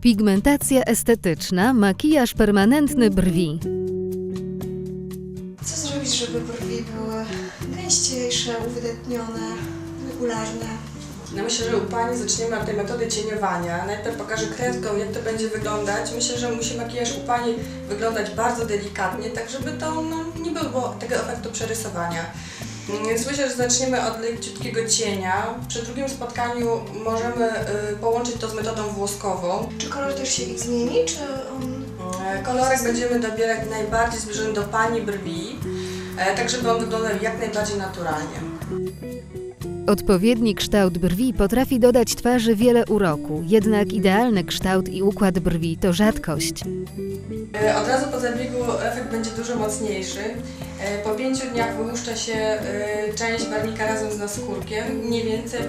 Pigmentacja estetyczna, makijaż permanentny brwi. Co zrobić, żeby brwi były gęściejsze, uwydatnione, regularne? Ja myślę, że u Pani zaczniemy od tej metody cieniowania. Najpierw pokażę kredką, jak to będzie wyglądać. Myślę, że musi makijaż u Pani wyglądać bardzo delikatnie, tak żeby to no, nie było tego efektu przerysowania. Więc myślę, że zaczniemy od leciutkiego cienia. Przy drugim spotkaniu możemy y, połączyć to z metodą włoskową. Czy kolor też się ich zmieni, czy on... E, Kolorek będziemy dobierać najbardziej zbliżony do Pani brwi, e, tak żeby on wyglądał jak najbardziej naturalnie. Odpowiedni kształt brwi potrafi dodać twarzy wiele uroku, jednak idealny kształt i układ brwi to rzadkość. E, Od razu po zabiegu efekt będzie dużo mocniejszy. E, Po pięciu dniach wyłuszcza się e, część barwnika razem z naskórkiem, mniej więcej w 40%.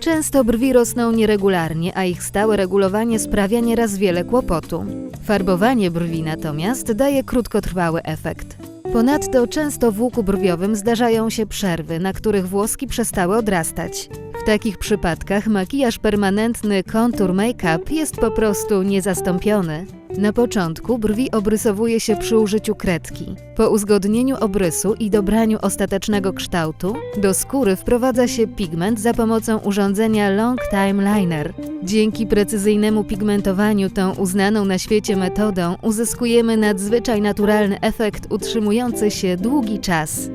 Często brwi rosną nieregularnie, a ich stałe regulowanie sprawia nieraz wiele kłopotu. Farbowanie brwi natomiast daje krótkotrwały efekt. Ponadto często w łuku brwiowym zdarzają się przerwy, na których włoski przestały odrastać. W takich przypadkach makijaż permanentny Contour Makeup jest po prostu niezastąpiony. Na początku brwi obrysowuje się przy użyciu kredki. Po uzgodnieniu obrysu i dobraniu ostatecznego kształtu, do skóry wprowadza się pigment za pomocą urządzenia Long Time Liner. Dzięki precyzyjnemu pigmentowaniu tą uznaną na świecie metodą uzyskujemy nadzwyczaj naturalny efekt utrzymujący się długi czas.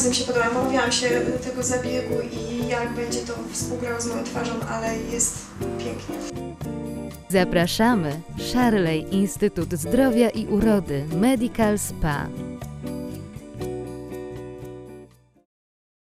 Bardzo mi się podoba. Obawiałam się tego zabiegu i jak będzie to współgrało z moją twarzą, ale jest pięknie. Zapraszamy! Szarlej Instytut Zdrowia i Urody Medical Spa.